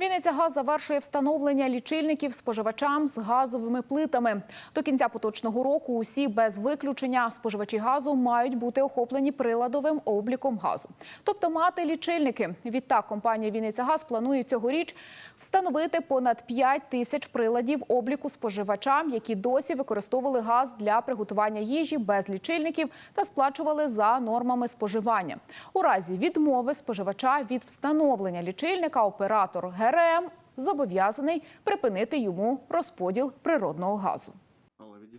Вінниця газ завершує встановлення лічильників споживачам з газовими плитами. До кінця поточного року усі без виключення споживачі газу мають бути охоплені приладовим обліком газу, тобто мати лічильники. Відтак компанія Вінниця Газ планує цьогоріч встановити понад 5 тисяч приладів обліку споживачам, які досі використовували газ для приготування їжі без лічильників та сплачували за нормами споживання. У разі відмови споживача від встановлення лічильника оператор ГРМ зобов'язаний припинити йому розподіл природного газу.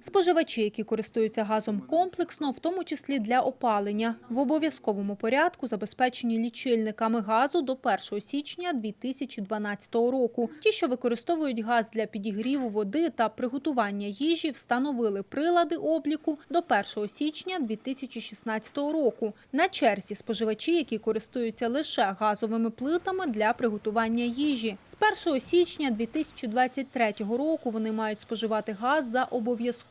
Споживачі, які користуються газом комплексно, в тому числі для опалення, в обов'язковому порядку забезпечені лічильниками газу до 1 січня 2012 року. Ті, що використовують газ для підігріву води та приготування їжі, встановили прилади обліку до 1 січня 2016 року. На черзі споживачі, які користуються лише газовими плитами для приготування їжі. З 1 січня 2023 року вони мають споживати газ за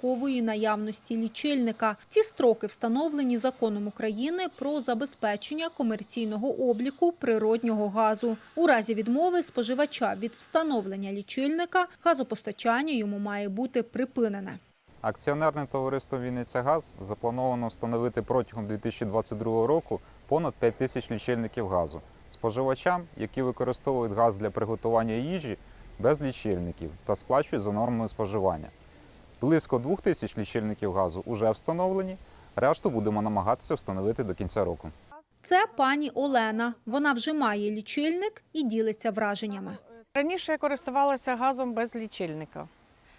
обов'язкової наявності лічильника. Ці строки встановлені законом України про забезпечення комерційного обліку природнього газу. У разі відмови споживача від встановлення лічильника газопостачання йому має бути припинене. Акціонерним товариством Вінниця Газ заплановано встановити протягом 2022 року понад 5 тисяч лічильників газу споживачам, які використовують газ для приготування їжі без лічильників та сплачують за нормами споживання. Близько 2 тисяч лічильників газу вже встановлені. Решту будемо намагатися встановити до кінця року. Це пані Олена. Вона вже має лічильник і ділиться враженнями. Раніше я користувалася газом без лічильника.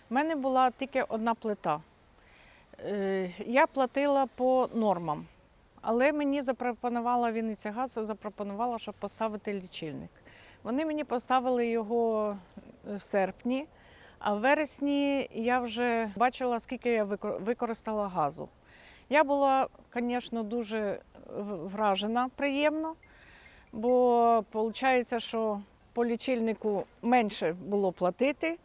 У мене була тільки одна плита. Е, Я платила по нормам, але мені запропонувала Вінниця Газ, запропонувала, щоб поставити лічильник. Вони мені поставили його в серпні, а в вересні я вже бачила, скільки я використала газу. Я була, звісно, дуже вражена приємно, бо виходить, що по лічильнику менше було платити,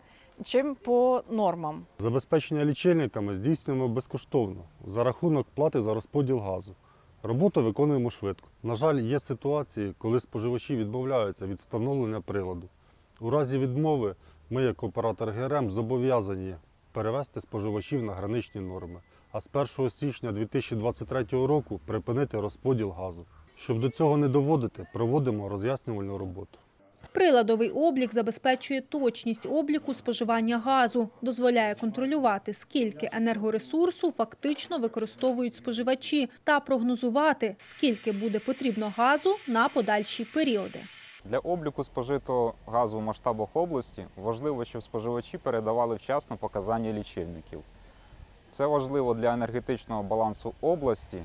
чим по нормам. Забезпечення лічильниками здійснюємо безкоштовно за рахунок плати за розподіл газу. Роботу виконуємо швидко. На жаль, є ситуації, коли споживачі відмовляються від встановлення приладу. У разі відмови ми, як оператор ГРМ, зобов'язані перевести споживачів на граничні норми, а з 1 січня 2023 року припинити розподіл газу. Щоб до цього не доводити, проводимо роз'яснювальну роботу. Приладовий облік забезпечує точність обліку споживання газу, дозволяє контролювати, скільки енергоресурсу фактично використовують споживачі, та прогнозувати, скільки буде потрібно газу на подальші періоди. Для обліку спожитого газу в масштабах області важливо, щоб споживачі передавали вчасно показання лічильників. Це важливо для енергетичного балансу області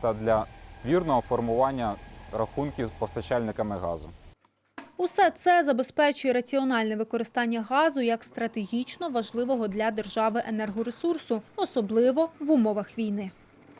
та для вірного формування рахунків постачальниками газу. Усе це забезпечує раціональне використання газу як стратегічно важливого для держави енергоресурсу, особливо в умовах війни.